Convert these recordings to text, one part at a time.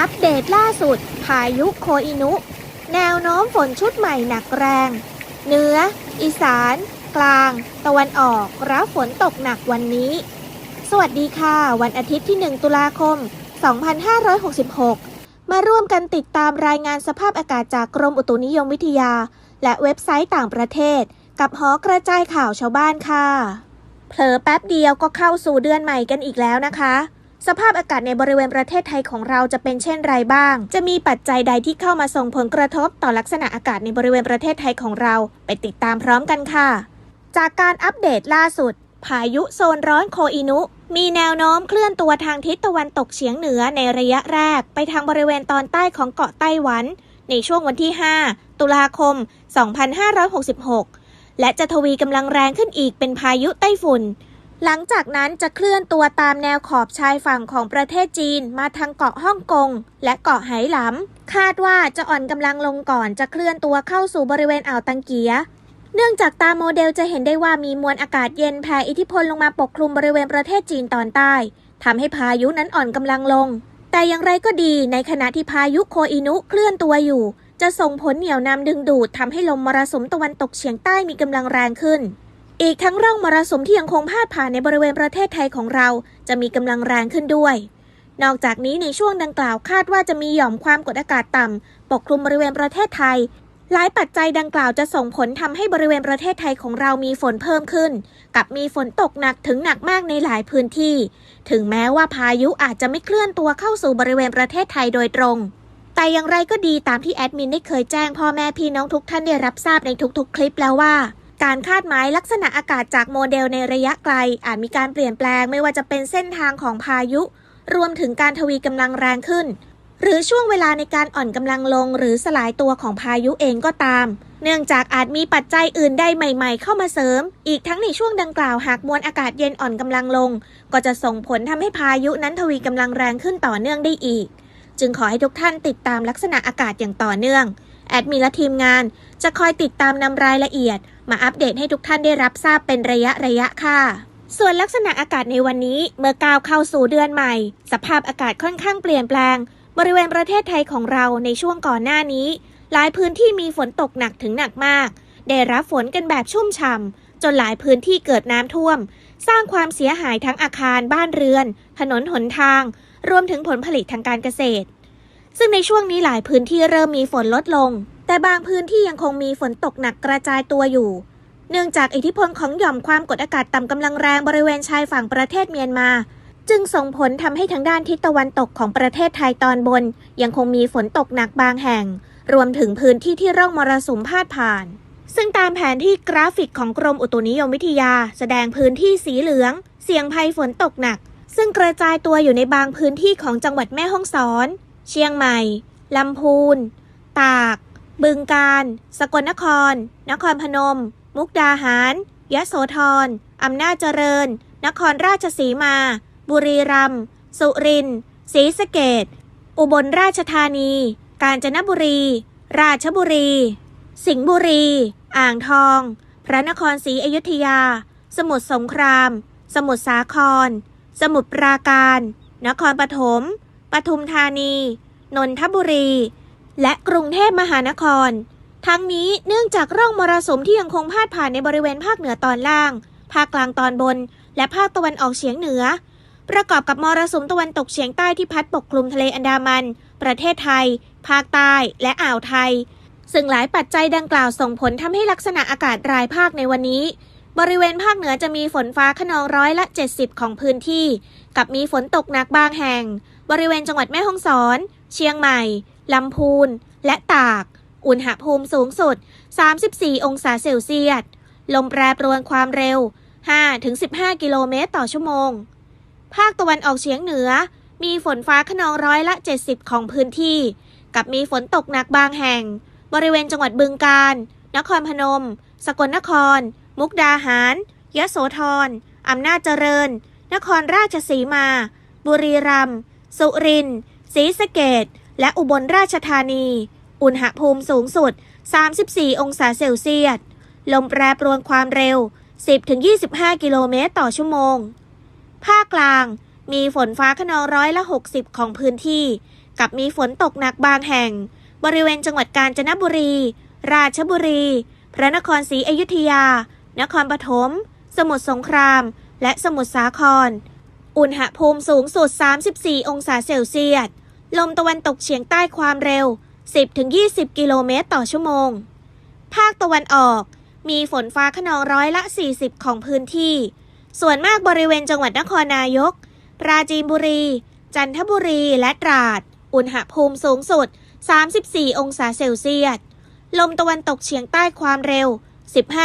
อัปเดตล่าสุด พายุโคอินุ แนวโน้มฝนชุดใหม่หนักแรง เหนือ อีสาน กลาง ตะวันออก รับฝนตกหนักวันนี้ สวัสดีค่ะ วันอาทิตย์ที่ 1 ตุลาคม 2566 มาร่วมกันติดตามรายงานสภาพอากาศจากกรมอุตุนิยมวิทยา และเว็บไซต์ต่างประเทศ กับหอกระจายข่าวชาวบ้านค่ะ เผลอแป๊บเดียวก็เข้าสู่เดือนใหม่กันอีกแล้วนะคะ สภาพอากาศในบริเวณประเทศไทยของเราจะเป็นเช่นไรบ้าง จะมีปัจจัยใดที่เข้ามาส่งผลกระทบต่อลักษณะอากาศในบริเวณประเทศไทยของเรา ไปติดตามพร้อมกันค่ะ จากการอัปเดตล่าสุด พายุโซนร้อนโคอินุ มีแนวโน้มเคลื่อนตัวทางทิศตะวันตกเฉียงเหนือในระยะแรก ไปทางบริเวณตอนใต้ของเกาะไต้หวัน ในช่วงวันที่ 5 ตุลาคม 2566 และจะทวีกำลังแรงขึ้นอีกเป็นพายุไต้ฝุ่น หลังจากนั้นจะเคลื่อนตัวตามแนวขอบชายฝั่งของประเทศจีนมาทางเกาะฮ่องกงและเกาะไหหลำ คาดว่าจะอ่อนกำลังลงก่อนจะเคลื่อนตัวเข้าสู่บริเวณอ่าวตังเกีย เนื่องจากตามโมเดลจะเห็นได้ว่ามีมวลอากาศเย็นแผ่อิทธิพลลงมาปกคลุมบริเวณประเทศจีนตอนใต้ทำให้พายุนั้นอ่อนกำลังลง แต่อย่างไรก็ดีในขณะที่พายุโคอินุเคลื่อนตัวอยู่ จะส่งผลเหนี่ยวนำดึงดูดทำให้ลมมรสุมตะวันตกเฉียงใต้มีกำลังแรงขึ้น อีกทั้งร่องมรสุมที่ยังคงพาดผ่านในบริเวณประเทศไทยของเรา จะมีกำลังแรงขึ้นด้วย นอกจากนี้ในช่วงดังกล่าวคาดว่าจะมีหย่อมความกดอากาศต่ำปกคลุมบริเวณประเทศไทย หลายปัจจัยดังกล่าวจะส่งผลทำให้บริเวณประเทศไทยของเรามีฝนเพิ่มขึ้น กับมีฝนตกหนักถึงหนักมากในหลายพื้นที่ ถึงแม้ว่าพายุอาจจะไม่เคลื่อนตัวเข้าสู่บริเวณประเทศไทยโดยตรง แต่อย่างไรก็ดีตามที่แอดมินได้เคยแจ้งพ่อแม่พี่น้องทุกท่านได้รับทราบในทุกๆ คลิปแล้วว่า การคาดหมายลักษณะอากาศจากโมเดลในระยะไกล อาจมีการเปลี่ยนแปลงไม่ว่าจะเป็นเส้นทางของพายุ รวมถึงการทวีกำลังแรงขึ้น หรือช่วงเวลาในการอ่อนกำลังลงหรือสลายตัวของพายุเองก็ตาม เนื่องจากอาจมีปัจจัยอื่นใดใหม่ๆ เข้ามาเสริม อีกทั้งในช่วงดังกล่าวหากมวลอากาศเย็นอ่อนกำลังลง ก็จะส่งผลทำให้พายุนั้นทวีกำลังแรงขึ้นต่อเนื่องได้อีก จึงขอให้ทุกท่านติดตามลักษณะอากาศอย่างต่อเนื่องแอดมินและทีมงานจะคอยติดตามนำรายละเอียด มาอัปเดตให้ทุกท่านได้รับทราบเป็นระยะระยะค่ะ ส่วนลักษณะอากาศในวันนี้เมื่อก้าวเข้าสู่เดือนใหม่ สภาพอากาศค่อนข้างเปลี่ยนแปลง บริเวณประเทศไทยของเราในช่วงก่อนหน้านี้ หลายพื้นที่มีฝนตกหนักถึงหนักมาก ได้รับฝนกันแบบชุ่มฉ่ำจนหลายพื้นที่เกิดน้ำท่วม สร้างความเสียหายทั้งอาคารบ้านเรือน ถนนหนทาง รวมถึงผลผลิตทางการเกษตร ซึ่งในช่วงนี้หลายพื้นที่เริ่มมีฝนลดลง แต่บางพื้นที่ยังคงมีฝนตกหนักกระจายตัวอยู่ เนื่องจากอิทธิพลของหย่อมความกดอากาศต่ำกำลังแรงบริเวณชายฝั่งประเทศเมียนมา จึงส่งผลทำให้ทางด้านทิศตะวันตกของประเทศไทยตอนบน ยังคงมีฝนตกหนักบางแห่ง รวมถึงพื้นที่ที่ร่องมรสุมพาดผ่าน ซึ่งตามแผนที่กราฟิกของกรมอุตุนิยมวิทยา แสดงพื้นที่สีเหลือง เสี่ยงภัยฝนตกหนัก ซึ่งกระจายตัวอยู่ในบางพื้นที่ของจังหวัดแม่ฮ่องสอน เชียงใหม่ลำพูน ตาก บึงกาฬสกลนคร นครพนม มุกดาหาร ยะโสธร อำนาจเจริญ นครราชสีมา บุรีรัมย์ สุรินทร์ ศรีสะเกดอุบลราชธานี กาญจนบุรี ราชบุรี สิงห์บุรี อ่างทอง พระนครศรีอยุธยา สมุทรสงคราม สมุทรสาคร สมุทรปราการ นครปฐม ปทุมธานี นนทบุรี และกรุงเทพมหานคร ทั้งนี้เนื่องจากร่องมรสุมที่ยังคงพาดผ่านในบริเวณภาคเหนือตอนล่าง ภาคกลางตอนบน และภาคตะวันออกเฉียงเหนือ ประกอบกับมรสุมตะวันตกเฉียงใต้ที่พัดปกคลุมทะเลอันดามัน ประเทศไทย ภาคใต้ และอ่าวไทย ซึ่งหลายปัจจัยดังกล่าวส่งผลทำให้ลักษณะอากาศรายภาคในวันนี้ บริเวณภาคเหนือจะมีฝนฟ้าขนองร้อยละ 70 ของพื้นที่ กับมีฝนตกหนักบางแห่ง บริเวณจังหวัดแม่ฮ่องสอน เชียงใหม่ลำพูน และตาก อุณหภูมิสูงสุด 34 องศาเซลเซียส ลมแปรปรวนความเร็ว 5-15 กิโลเมตรต่อชั่วโมง ภาคตะวันออกเฉียงเหนือ มีฝนฟ้าขนองร้อยละ 70 ของพื้นที่ กับมีฝนตกหนักบางแห่ง บริเวณจังหวัดบึงกาฬ นครพนม สกลนคร มุกดาหารยะโสธร อำนาจเจริญ นครราชสีมา บุรีรัมย์ สุรินทร์ ศรีสะเกด และอุบลราชธานี อุณหภูมิสูงสุด 34 องศาเซลเซียส ลมแปรปรวนความเร็ว 10-25 กิโลเมตรต่อชั่วโมง ภาคกลางมีฝนฟ้าขนองร้อยละ 60 ของพื้นที่ กับมีฝนตกหนักบางแห่ง บริเวณจังหวัดกาญจนบุรี ราชบุรี พระนครศรีอยุธยา นครปฐม สมุทรสงคราม และสมุทรสาคร อุณหภูมิสูงสุด 34 องศาเซลเซียส ลมตะวันตกเฉียงใต้ความเร็ว 10-20 กิโลเมตรต่อชั่วโมง ภาคตะวันออก มีฝนฟ้าขนองร้อยละ 40 ของพื้นที่ ส่วนมากบริเวณจังหวัดนครนายก ปราจีนบุรี จันทบุรีและตราด อุณหภูมิสูงสุด 34 องศาเซลเซียส ลมตะวันตกเฉียงใต้ความเร็ว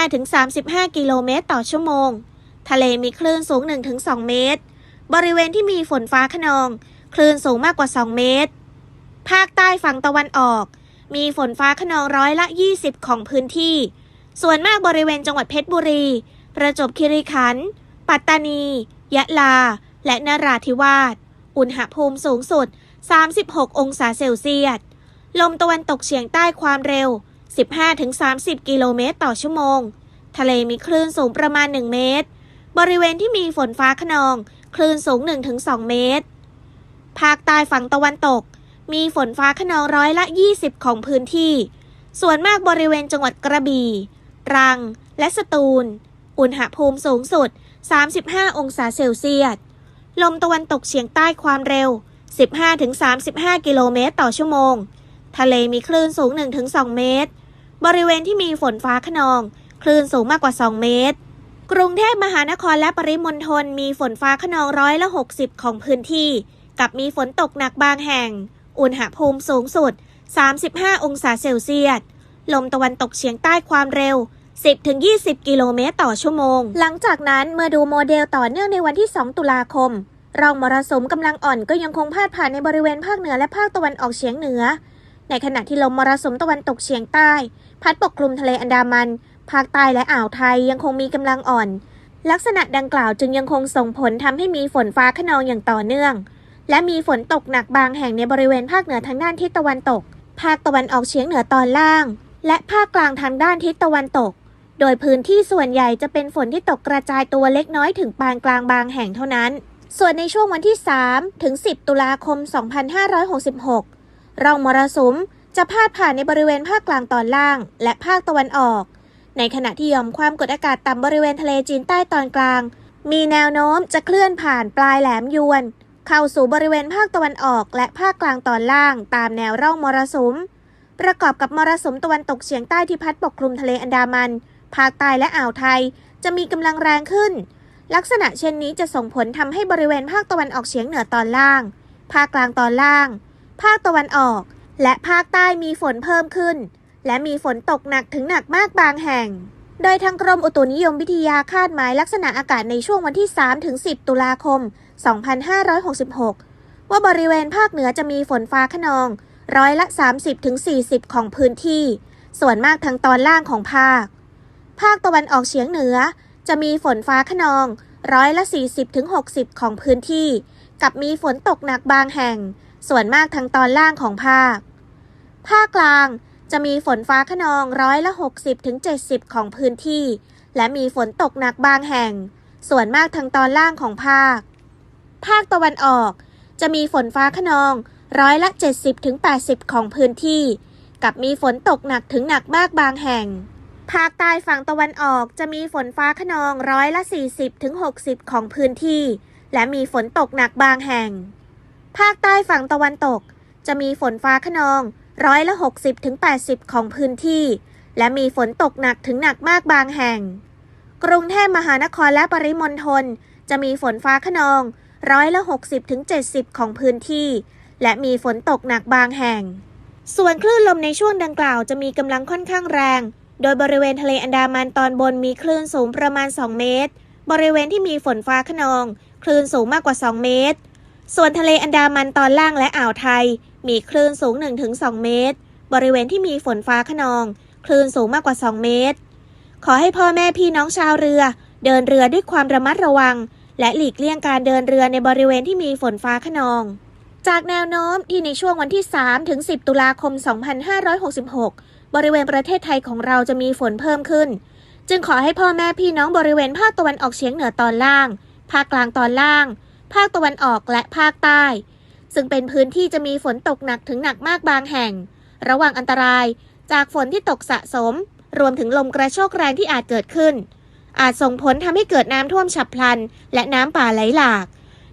15-35 กิโลเมตรต่อชั่วโมง ทะเลมีคลื่นสูง 1-2 เมตร บริเวณที่มีฝนฟ้าขนอง คลื่นสูงมากกว่า 2 เมตร ภาคใต้ฝั่งตะวันออก มีฝนฟ้าขนองร้อยละ 20 ของพื้นที่ ส่วนมากบริเวณจังหวัดเพชรบุรี ประจวบคีรีขันธ์ ปัตตานี ยะลา และนราธิวาส อุณหภูมิสูงสุด 36 องศาเซลเซียส ลมตะวันตกเฉียงใต้ความเร็ว 15-30 กิโลเมตรต่อชั่วโมง ทะเลมีคลื่นสูงประมาณ 1 เมตร บริเวณที่มีฝนฟ้าขนอง คลื่นสูง 1-2 เมตร ภาคใต้ฝั่งตะวันตก มีฝนฟ้าขนองร้อยละ 20 ของพื้นที่ ส่วนมากบริเวณจังหวัดกระบี่ตรัง และสตูล อุณหภูมิสูงสุด 35 องศาเซลเซียส ลมตะวันตกเฉียงใต้ความเร็ว 15-35 กิโลเมตรต่อชั่วโมง ทะเลมีคลื่นสูง 1-2 เมตร บริเวณที่มีฝนฟ้าขนอง คลื่นสูงมากกว่า 2 เมตร กรุงเทพมหานครและปริมณฑลมีฝนฟ้าขนองร้อยละ 60 ของพื้นที่ กับมีฝนตกหนักบางแห่ง อุณหภูมิสูงสุด 35 องศาเซลเซียส ลมตะวันตกเฉียงใต้ความเร็ว 10-20 กิโลเมตรต่อชั่วโมง หลังจากนั้นเมื่อดูโมเดลต่อเนื่องในวันที่ 2 ตุลาคมร่องมรสุมกำลังอ่อนก็ยังคงพาดผ่านในบริเวณภาคเหนือและภาคตะวันออกเฉียงเหนือ ในขณะที่ลมมรสุมตะวันตกเฉียงใต้ พัดปกคลุมทะเลอันดามัน ภาคใต้และอ่าวไทยยังคงมีกำลังอ่อน ลักษณะดังกล่าวจึงยังคงส่งผลทำให้มีฝนฟ้าขนองอย่างต่อเนื่อง และมีฝนตกหนักบางแห่งในบริเวณภาคเหนือทางด้านทิศตะวันตก ภาคตะวันออกเฉียงเหนือตอนล่าง และภาคกลางทางด้านทิศตะวันตก โดยพื้นที่ส่วนใหญ่จะเป็นฝนที่ตกกระจายตัวเล็กน้อยถึงปานกลางบางแห่งเท่านั้น ส่วนในช่วงวันที่ 3 ถึง 10 ตุลาคม 2566 ร่องมรสุมจะพาดผ่านในบริเวณภาคกลางตอนล่าง และภาคตะวันออก ในขณะที่ยอมความกดอากาศต่ำบริเวณทะเลจีนใต้ตอนกลาง มีแนวโน้มจะเคลื่อนผ่านปลายแหลมยวน เข้าสู่บริเวณภาคตะวันออก และภาคกลางตอนล่าง ตามแนวร่องมรสุม ประกอบกับมรสุมตะวันตกเฉียงใต้ที่พัดปกคลุมทะเลอันดามัน ภาคใต้และอ่าวไทยจะมีกำลังแรงขึ้น ลักษณะเช่นนี้จะส่งผลทำให้บริเวณภาคตะวันออกเฉียงเหนือตอนล่าง ภาคกลางตอนล่าง ภาคตะวันออก และภาคใต้มีฝนเพิ่มขึ้น และมีฝนตกหนักถึงหนักมากบางแห่ง โดยทางกรมอุตุนิยมวิทยาคาดหมายลักษณะอากาศในช่วงวันที่3ถึง10 ตุลาคม 2566 ว่าบริเวณภาคเหนือจะมีฝนฟ้าขนอง ร้อยละ 30ถึง40 ของพื้นที่ ส่วนมากทางตอนล่างของภาค ภาคตะวันออกเฉียงเหนือ จะมีฝนฟ้าขนอง ร้อยละ 40ถึง60 ของพื้นที่ กับมีฝนตกหนักบางแห่ง ส่วนมากทางตอนล่างของภาค ภาคกลางจะมีฝนฟ้าขนองร้อยละ 60ถึง70 ของพื้นที่ และมีฝนตกหนักบางแห่ง ส่วนมากทางตอนล่างของภาค ภาคตะวันออก จะมีฝนฟ้าขนองร้อยละ 70ถึง80 ของพื้นที่ กับมีฝนตกหนักถึงหนักมากบางแห่ง ภาคใต้ฝั่งตะวันออกจะมีฝนฟ้าขนองร้อยละ 40ถึง60 ของพื้นที่ และมีฝนตกหนักบางแห่ง ภาคใต้ฝั่งตะวันตก จะมีฝนฟ้าขนองร้อยละ 60ถึง80 ของพื้นที่ และมีฝนตกหนักถึงหนักมากบางแห่ง กรุงเทพมหานครและปริมณฑลจะมีฝนฟ้าขนอง ร้อยละ 60ถึง70 ของพื้นที่ และมีฝนตกหนักบางแห่ง ส่วนคลื่นลมในช่วงดังกล่าวจะมีกำลังค่อนข้างแรง โดยบริเวณทะเลอันดามันตอนบนมีคลื่นสูงประมาณ 2 เมตร บริเวณที่มีฝนฟ้าขนอง คลื่นสูงมากกว่า 2 เมตร ส่วนทะเลอันดามันตอนล่างและอ่าวไทย มีคลื่นสูง 1-2 เมตร บริเวณที่มีฝนฟ้าขนอง คลื่นสูงมากกว่า 2 เมตร ขอให้พ่อแม่พี่น้องชาวเรือ เดินเรือด้วยความระมัดระวัง และหลีกเลี่ยงการเดินเรือในบริเวณที่มีฝนฟ้าขนอง จากแนวโน้มที่ในช่วงวันที่ 3 ถึง 10 ตุลาคม 2566 บริเวณประเทศไทยของเราจะมีฝนเพิ่มขึ้น จึงขอให้พ่อแม่พี่น้องบริเวณภาคตะวันออกเฉียงเหนือตอนล่าง ภาคกลางตอนล่าง ภาคตะวันออกและภาคใต้ ซึ่งเป็นพื้นที่จะมีฝนตกหนักถึงหนักมากบางแห่ง ระวังอันตรายจากฝนที่ตกสะสม รวมถึงลมกระโชกแรงที่อาจเกิดขึ้น อาจส่งผลทำให้เกิดน้ำท่วมฉับพลัน และน้ำป่าไหลหลาก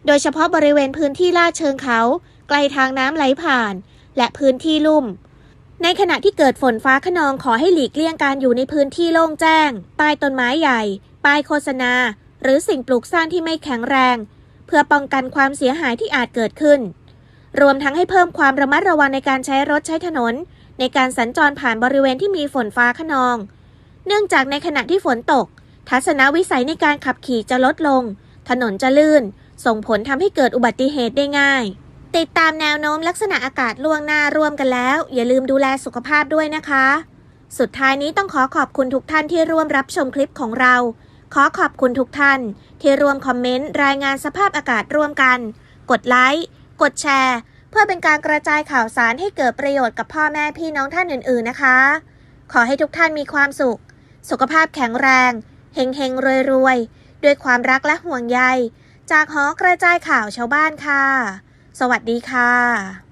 โดยเฉพาะบริเวณพื้นที่ลาดเชิงเขาใกล้ทางน้ำไหลผ่าน และพื้นที่ลุ่ม ในขณะที่เกิดฝนฟ้าขนองขอให้หลีกเลี่ยงการอยู่ในพื้นที่โล่งแจ้งใต้ต้นไม้ใหญ่ป้ายโฆษณา หรือสิ่งปลูกสร้างที่ไม่แข็งแรง เพื่อป้องกันความเสียหายที่อาจเกิดขึ้น รวมทั้งให้เพิ่มความระมัดระวังในการใช้รถใช้ถนน ในการสัญจรผ่านบริเวณที่มีฝนฟ้าขนอง เนื่องจากในขณะที่ฝนตก ทัศนวิสัยในการขับขี่จะลดลง ถนนจะลื่น ส่งผลทำให้เกิดอุบัติเหตุได้ง่าย ติดตามแนวโน้มลักษณะอากาศล่วงหน้าร่วมกันแล้ว อย่าลืมดูแลสุขภาพด้วยนะคะ สุดท้ายนี้ต้องขอขอบคุณทุกท่านที่ร่วมรับชมคลิปของเรา ขอขอบคุณทุกท่าน ที่ร่วมคอมเมนต์รายงานสภาพอากาศร่วมกัน กดไลค์กดแชร์เพื่อเป็นการกระจายข่าวสารให้เกิดประโยชน์กับพ่อแม่พี่น้องท่านอื่น ๆนะคะ ขอให้ทุกท่านมีความสุข สุขภาพแข็งแรง เฮงเฮงรวยรวยด้วยความรักและห่วงใย จากหอกระจายข่าวชาวบ้านค่ะ สวัสดีค่ะ